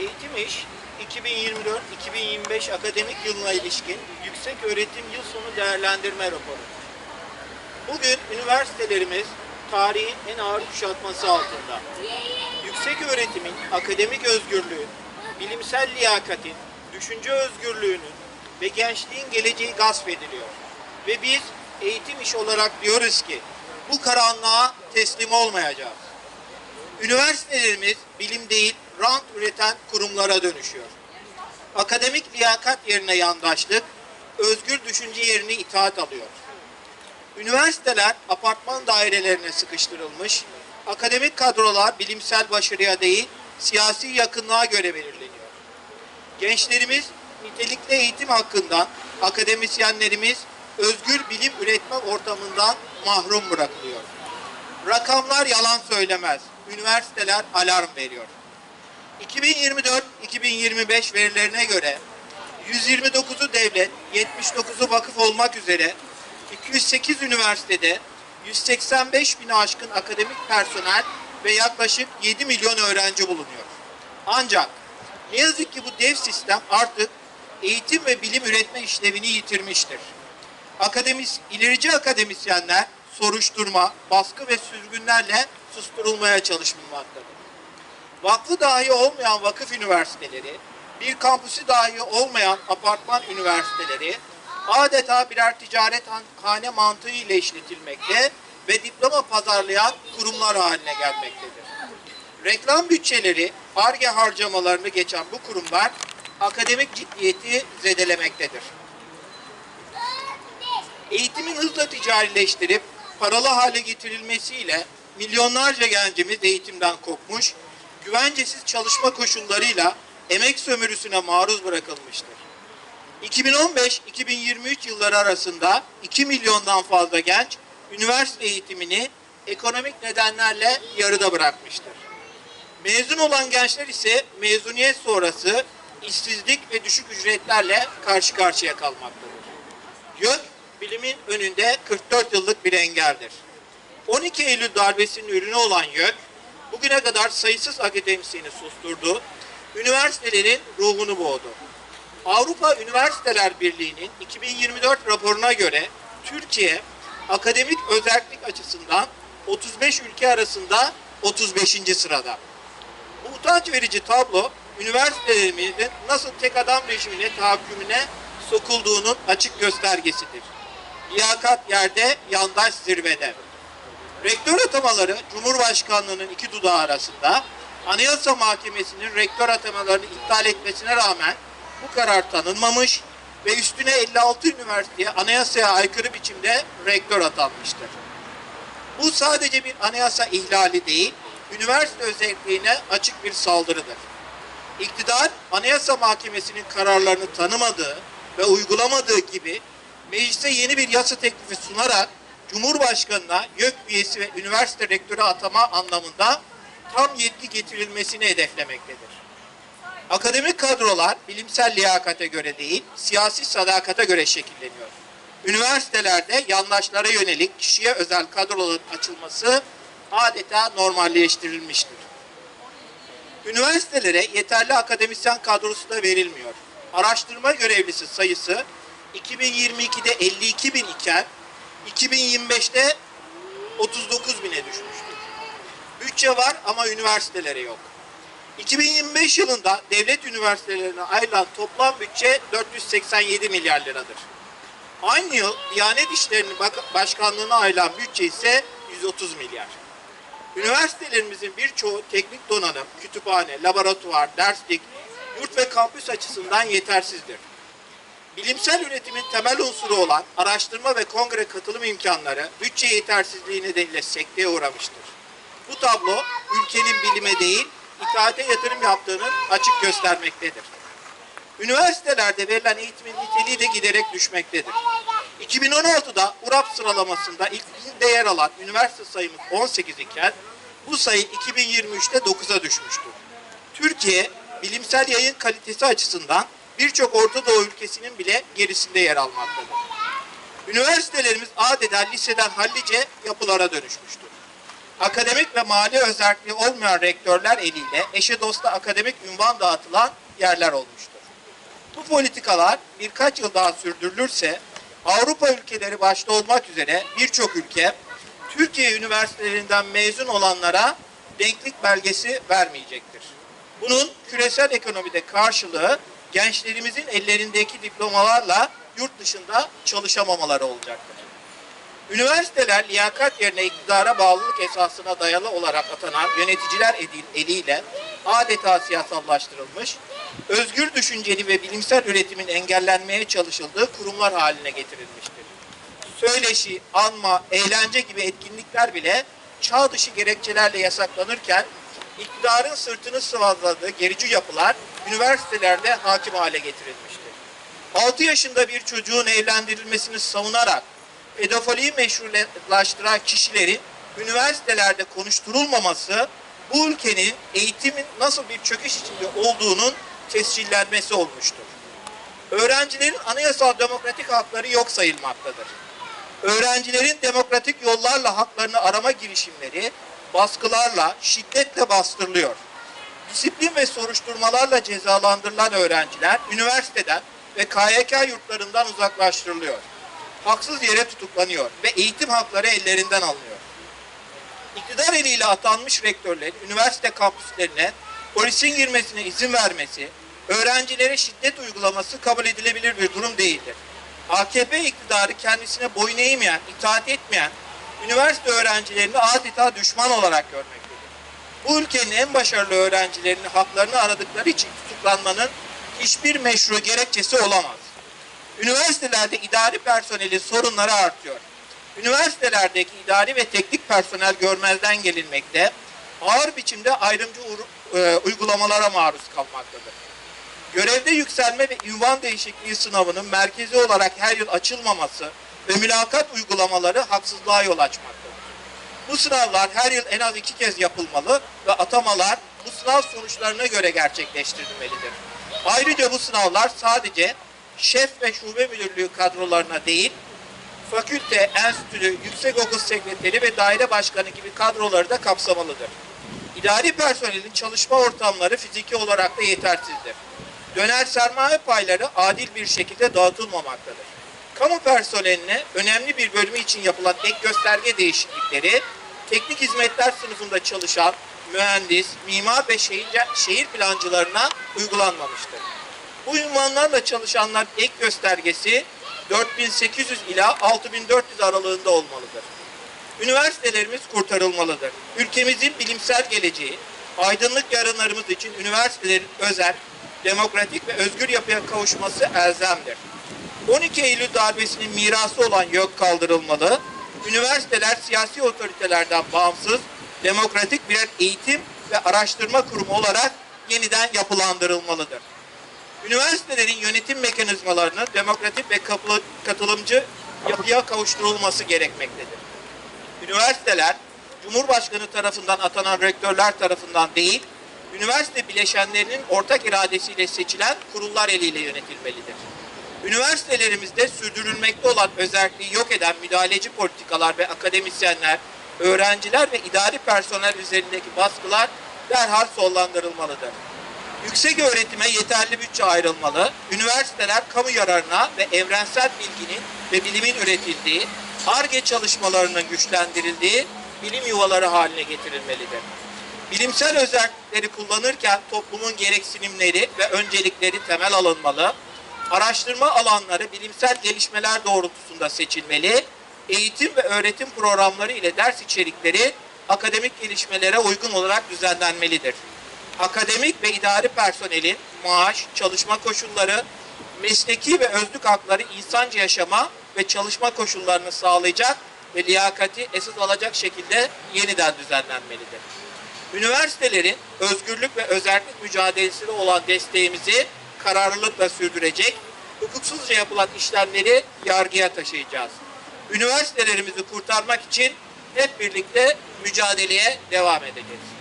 Eğitim İş 2024-2025 akademik yılına ilişkin yüksek öğretim yıl sonu değerlendirme raporu. Bugün üniversitelerimiz tarihin en ağır kuşatması altında. Yüksek öğretimin akademik özgürlüğün, bilimsel liyakatin, düşünce özgürlüğünün ve gençliğin geleceği gasp ediliyor. Ve biz eğitim iş olarak diyoruz ki bu karanlığa teslim olmayacağız. Üniversitelerimiz bilim değil, rant üreten kurumlara dönüşüyor. Akademik liyakat yerine yandaşlık, özgür düşünce yerini itaat alıyor. Üniversiteler apartman dairelerine sıkıştırılmış, akademik kadrolar bilimsel başarıya değil, siyasi yakınlığa göre belirleniyor. Gençlerimiz nitelikli eğitim hakkından, akademisyenlerimiz özgür bilim üretme ortamından mahrum bırakılıyor. Rakamlar yalan söylemez. Üniversiteler alarm veriyor. 2024-2025 verilerine göre 129'u devlet, 79'u vakıf olmak üzere 208 üniversitede 185 bin aşkın akademik personel ve yaklaşık 7 milyon öğrenci bulunuyor. Ancak ne yazık ki bu dev sistem artık eğitim ve bilim üretme işlevini yitirmiştir. Akademis, ilerici akademisyenler soruşturma, baskı ve sürgünlerle susturulmaya çalışılmaktadır. Vakfı dahi olmayan vakıf üniversiteleri, bir kampüsü dahi olmayan apartman üniversiteleri adeta birer ticaret hane mantığı ile işletilmekte ve diploma pazarlayan kurumlar haline gelmektedir. Reklam bütçeleri, ARGE harcamalarını geçen bu kurumlar akademik ciddiyeti zedelemektedir. Eğitimin hızla ticarileştirip paralı hale getirilmesiyle milyonlarca gencimiz eğitimden kopmuş, güvencesiz çalışma koşullarıyla emek sömürüsüne maruz bırakılmıştır. 2015-2023 yılları arasında 2 milyondan fazla genç üniversite eğitimini ekonomik nedenlerle yarıda bırakmıştır. Mezun olan gençler ise mezuniyet sonrası işsizlik ve düşük ücretlerle karşı karşıya kalmaktadır. YÖK bilimin önünde 44 yıllık bir engeldir. 12 Eylül darbesinin ürünü olan YÖK bugüne kadar sayısız akademisyeni susturdu, üniversitelerin ruhunu boğdu. Avrupa Üniversiteler Birliği'nin 2024 raporuna göre Türkiye akademik özellik açısından 35 ülke arasında 35. sırada. Bu utanç verici tablo üniversitelerimizin nasıl tek adam rejimine tahakkümüne sokulduğunun açık göstergesidir. Liyakat yerde, yandaş zirvede. Rektör atamaları Cumhurbaşkanlığının iki dudağı arasında Anayasa Mahkemesi'nin rektör atamalarını iptal etmesine rağmen bu karar tanınmamış ve üstüne 56 üniversiteye anayasaya aykırı biçimde rektör atanmıştır. Bu sadece bir anayasa ihlali değil, üniversite özelliğine açık bir saldırıdır. İktidar, Anayasa Mahkemesi'nin kararlarını tanımadığı ve uygulamadığı gibi meclise yeni bir yasa teklifi sunarak Cumhurbaşkanına YÖK üyesi ve üniversite rektörü atama anlamında tam yetki getirilmesini hedeflemektedir. Akademik kadrolar bilimsel liyakate göre değil, siyasi sadakata göre şekilleniyor. Üniversitelerde yandaşlara yönelik kişiye özel kadroların açılması adeta normalleştirilmiştir. Üniversitelere yeterli akademisyen kadrosu da verilmiyor. Araştırma görevlisi sayısı 2022'de 52 bin iken 2025'te 39 bine düşmüştür. Bütçe var ama üniversitelere yok. 2025 yılında devlet üniversitelerine ayrılan toplam bütçe 487 milyar liradır. Aynı yıl Diyanet İşleri'nin başkanlığına ayrılan bütçe ise 130 milyar. Üniversitelerimizin birçoğu teknik donanım, kütüphane, laboratuvar, derslik, yurt ve kampüs açısından yetersizdir. Bilimsel üretimin temel unsuru olan araştırma ve kongre katılım imkanları bütçe yetersizliği nedeniyle sekteye uğramıştır. Bu tablo ülkenin bilime değil, itaate yatırım yaptığının açık göstermektedir. Üniversitelerde verilen eğitimin niteliği de giderek düşmektedir. 2016'da URAP sıralamasında ilk yer alan üniversite sayımız 18 iken bu sayı 2023'te 9'a düşmüştür. Türkiye bilimsel yayın kalitesi açısından birçok Orta Doğu ülkesinin bile gerisinde yer almaktadır. Üniversitelerimiz adeta liseden hallice yapılara dönüşmüştür. akademik ve mali özelliği olmayan rektörler eliyle eşe dosta akademik ünvan dağıtılan yerler olmuştur. Bu politikalar birkaç yıl daha sürdürülürse Avrupa ülkeleri başta olmak üzere birçok ülke Türkiye üniversitelerinden mezun olanlara denklik belgesi vermeyecektir. Bunun küresel ekonomide karşılığı gençlerimizin ellerindeki diplomalarla yurt dışında çalışamamaları olacaktır. Üniversiteler liyakat yerine iktidara bağlılık esasına dayalı olarak atanan yöneticiler eliyle adeta siyasallaştırılmış, özgür düşünceli ve bilimsel üretimin engellenmeye çalışıldığı kurumlar haline getirilmiştir. Söyleşi, anma, eğlence gibi etkinlikler bile çağ dışı gerekçelerle yasaklanırken iktidarın sırtını sıvazladığı gerici yapılar üniversitelerde hakim hale getirilmiştir. 6 yaşında bir çocuğun evlendirilmesini savunarak pedofiliyi meşrulaştıran kişilerin üniversitelerde konuşturulmaması bu ülkenin eğitimin nasıl bir çöküş içinde olduğunun tescillenmesi olmuştur. Öğrencilerin anayasal demokratik hakları yok sayılmaktadır. Öğrencilerin demokratik yollarla haklarını arama girişimleri baskılarla, şiddetle bastırılıyor. Disiplin ve soruşturmalarla cezalandırılan öğrenciler üniversiteden ve KYK yurtlarından uzaklaştırılıyor. Haksız yere tutuklanıyor ve eğitim hakları ellerinden alınıyor. İktidar eliyle atanmış rektörlerin üniversite kampüslerine polisin girmesine izin vermesi, öğrencilere şiddet uygulaması kabul edilebilir bir durum değildir. AKP iktidarı kendisine boyun eğmeyen, itaat etmeyen üniversite öğrencilerini adeta düşman olarak görmektedir. Bu ülkenin en başarılı öğrencilerinin haklarını aradıkları için tutuklanmanın hiçbir meşru gerekçesi olamaz. Üniversitelerde idari personelin sorunları artıyor. Üniversitelerdeki idari ve teknik personel görmezden gelinmekte, ağır biçimde ayrımcı e, uygulamalara maruz kalmaktadır. Görevde yükselme ve ünvan değişikliği sınavının merkezi olarak her yıl açılmaması ve mülakat uygulamaları haksızlığa yol açmaktadır. Bu sınavlar her yıl en az iki kez yapılmalı ve atamalar bu sınav sonuçlarına göre gerçekleştirilmelidir. Ayrıca bu sınavlar sadece şef ve şube müdürlüğü kadrolarına değil, fakülte, enstitü, yüksekokul sekreteri ve daire başkanı gibi kadroları da kapsamalıdır. İdari personelin çalışma ortamları fiziki olarak da yetersizdir. Döner sermaye payları adil bir şekilde dağıtılmamaktadır. Kamu personeline önemli bir bölümü için yapılan ek gösterge değişiklikleri, teknik hizmetler sınıfında çalışan mühendis, mimar ve şehir, şehir plancılarına uygulanmamıştır. Bu ünvanlarla çalışanlar ek göstergesi 4800 ila 6400 aralığında olmalıdır. Üniversitelerimiz kurtarılmalıdır. Ülkemizin bilimsel geleceği, aydınlık yarınlarımız için üniversitelerin özel, demokratik ve özgür yapıya kavuşması elzemdir. 12 Eylül darbesinin mirası olan YÖK kaldırılmalı, üniversiteler siyasi otoritelerden bağımsız, demokratik birer eğitim ve araştırma kurumu olarak yeniden yapılandırılmalıdır. Üniversitelerin yönetim mekanizmalarını demokratik ve katılımcı yapıya kavuşturulması gerekmektedir. Üniversiteler, Cumhurbaşkanı tarafından atanan rektörler tarafından değil, üniversite bileşenlerinin ortak iradesiyle seçilen kurullar eliyle yönetilmelidir. Üniversitelerimizde sürdürülmekte olan özelliği yok eden müdahaleci politikalar ve akademisyenler, öğrenciler ve idari personel üzerindeki baskılar derhal sonlandırılmalıdır. Yüksek öğretime yeterli bütçe ayrılmalı, üniversiteler kamu yararına ve evrensel bilginin ve bilimin üretildiği, ARGE çalışmalarının güçlendirildiği bilim yuvaları haline getirilmelidir. Bilimsel özellikleri kullanırken toplumun gereksinimleri ve öncelikleri temel alınmalı, araştırma alanları bilimsel gelişmeler doğrultusunda seçilmeli, eğitim ve öğretim programları ile ders içerikleri akademik gelişmelere uygun olarak düzenlenmelidir. Akademik ve idari personelin maaş, çalışma koşulları, mesleki ve özlük hakları insanca yaşama ve çalışma koşullarını sağlayacak ve liyakati esas alacak şekilde yeniden düzenlenmelidir. Üniversitelerin özgürlük ve özellik mücadelesine olan desteğimizi kararlılıkla sürdürecek, hukuksuzca yapılan işlemleri yargıya taşıyacağız. Üniversitelerimizi kurtarmak için hep birlikte mücadeleye devam edeceğiz.